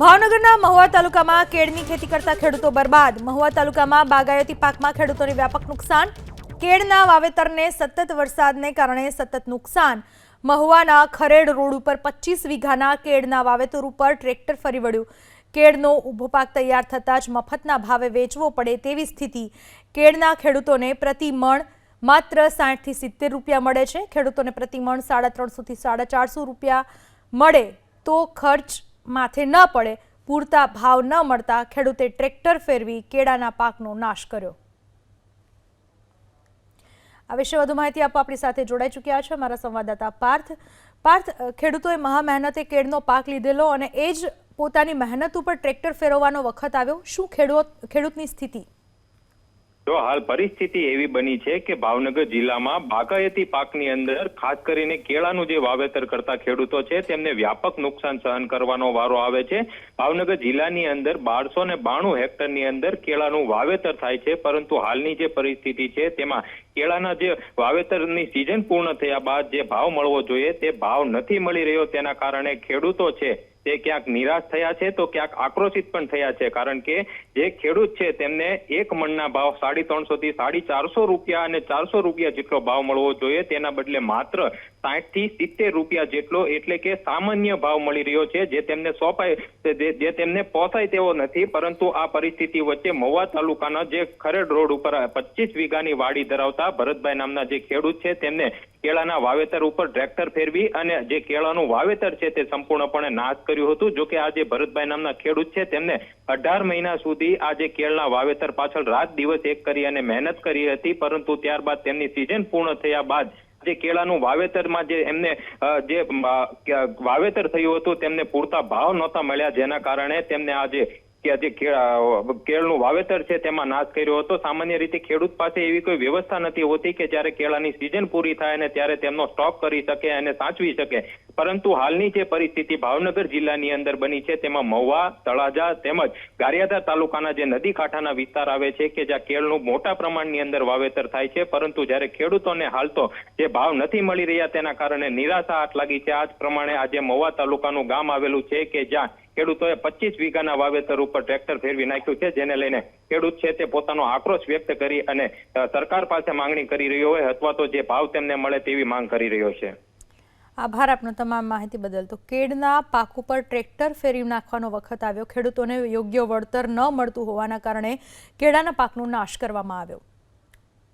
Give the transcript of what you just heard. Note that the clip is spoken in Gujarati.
ભાવનગરના મહુવા તાલુકામાં કેળની ખેતી કરતા ખેડૂતો બરબાદ. મહુવા તાલુકામાં બાગાયતી પાકમાં ખેડૂતોને વ્યાપક નુકસાન. કેળના વાવેતરને સતત વરસાદને કારણે સતત નુકસાન. મહુવાના ખરેડ રોડ ઉપર પચીસ વીઘાના કેળના વાવેતર ઉપર ટ્રેક્ટર ફરી વળ્યું. કેળનો ઊભો પાક તૈયાર થતાં જ મફતના ભાવે વેચવો પડે તેવી સ્થિતિ. કેળના ખેડૂતોને પ્રતિ મણ માત્ર સાઠથી સિત્તેર રૂપિયા મળે છે. ખેડૂતોને પ્રતિ મણ સાડા ત્રણસોથી સાડા ચારસો રૂપિયા મળે. તો ખર્ચ માથે ન પડે, પૂરતા ભાવ ન મળતા ખેડૂતે ટ્રેક્ટર ફેરવી કેળાના પાકનો નાશ કર્યો. આ વિશે વધુ માહિતી આપવા આપણી સાથે જોડાઈ ચૂક્યા છે મારા સંવાદદાતા પાર્થ. પાર્થ ખેડૂતોએ મહા મહેનતે કેળનો પાક લીધેલો અને એ જ પોતાની મહેનત ઉપર ટ્રેક્ટર ફેરવવાનો વખત આવ્યો. શું ખેડૂત, ખેડૂતની સ્થિતિ? જો હાલ પરિસ્થિતિ એવી બની છે કે ભાવનગર જિલ્લામાં બાગાયતી પાકની અંદર, ખાસ કરીને કેળાનું જે વાવેતર કરતા ખેડૂતો છે, તેમને વ્યાપક નુકસાન સહન કરવાનો વારો આવે છે. ભાવનગર જિલ્લાની અંદર બારસો ને બાણું હેક્ટરની અંદર કેળાનું વાવેતર થાય છે, પરંતુ હાલની જે પરિસ્થિતિ છે, તેમાં કેળાના જે વાવેતરની સિઝન પૂર્ણ થયા બાદ જે ભાવ મળવો જોઈએ, તે ભાવ નથી મળી રહ્યો. તેના કારણે ખેડૂતો છે તે ક્યાંક નિરાશ થયા છે તો ક્યાંક આક્રોશિત પણ થયા છે. કારણ કે જે ખેડૂત છે તેમને એક મણના ભાવ સાડી ત્રણસો થી સાડી ચારસો રૂપિયા અને ચારસો રૂપિયા જેટલો ભાવ મળવો જોઈએ. તેના બદલે માત્ર સાઠથી સિત્તેર રૂપિયા જેટલો એટલે કે સામાન્ય ભાવ મળી રહ્યો છે, જે તેમને સોંપાય, જે તેમને પોસાય તેવો નથી, પરંતુ આ પરિસ્થિતિ વચ્ચે મહુવા તાલુકાના જે ખરેડ રોડ ઉપર પચીસ વીઘાની વાડી ધરાવતા ભરતભાઈ નામના જે ખેડૂત છે, તેમને કેળાના વાવેતર ઉપર ટ્રેક્ટર ફેરવી અને જે કેળાનું વાવેતર છે તે સંપૂર્ણપણે નાશ કર્યું હતું. જો કે આ જે ભરતભાઈ નામના ખેડૂત છે, તેમને અઢાર મહિના સુધી આ જે કેળના વાવેતર પાછળ રાત દિવસ એક કરી અને મહેનત કરી હતી, પરંતુ ત્યારબાદ તેમની સિઝન પૂર્ણ થયા બાદ જે કેળાનું વાવેતરમાં જે એમને જે વાવેતર થયું હતું તેમને પૂરતા ભાવ નહોતા મળ્યા, જેના કારણે તેમને આ જે કે જે કેળનું વાવેતર છે તેમાં નાશ કર્યો હતો. સામાન્ય રીતે ખેડૂત પાસે એવી કોઈ વ્યવસ્થા નથી હોતી કે જ્યારે કેળાની સિઝન પૂરી થાય અને ત્યારે તેમનો સ્ટોક કરી શકે અને સાચવી શકે. પરંતુ હાલની જે પરિસ્થિતિ ભાવનગર જિલ્લાની અંદર બની છે, તેમાં મહુવા, તળાજા તેમજ ગારિયાધાર તાલુકાના જે નદી કાંઠાના વિસ્તાર આવે છે કે જ્યાં કેળનું મોટા પ્રમાણની અંદર વાવેતર થાય છે, પરંતુ જ્યારે ખેડૂતોને હાલ તો જે ભાવ નથી મળી રહ્યા તેના કારણે નિરાશા હાથ લાગી છે. આ જ પ્રમાણે આજે મહુવા તાલુકાનું ગામ આવેલું છે કે જ્યાં ખેડૂતોએ પચીસ વીઘાના વાવેતર ઉપર ટ્રેક્ટર ફેરવી નાખ્યું છે, જેને લઈને ખેડૂત છે તે પોતાનો આક્રોશ વ્યક્ત કરી અને સરકાર પાસે માંગણી કરી રહ્યો હોય અથવા તો જે ભાવ તેમને મળે તેવી માંગ કરી રહ્યો છે. આભાર આપનો તમામ માહિતી બદલ. તો કેળના પાક ઉપર ટ્રેક્ટર ફેરવી નાખવાનો વખત આવ્યો. ખેડૂતોને યોગ્ય વળતર ન મળતું હોવાના કારણે કેળાના પાકનો નાશ કરવામાં આવ્યો.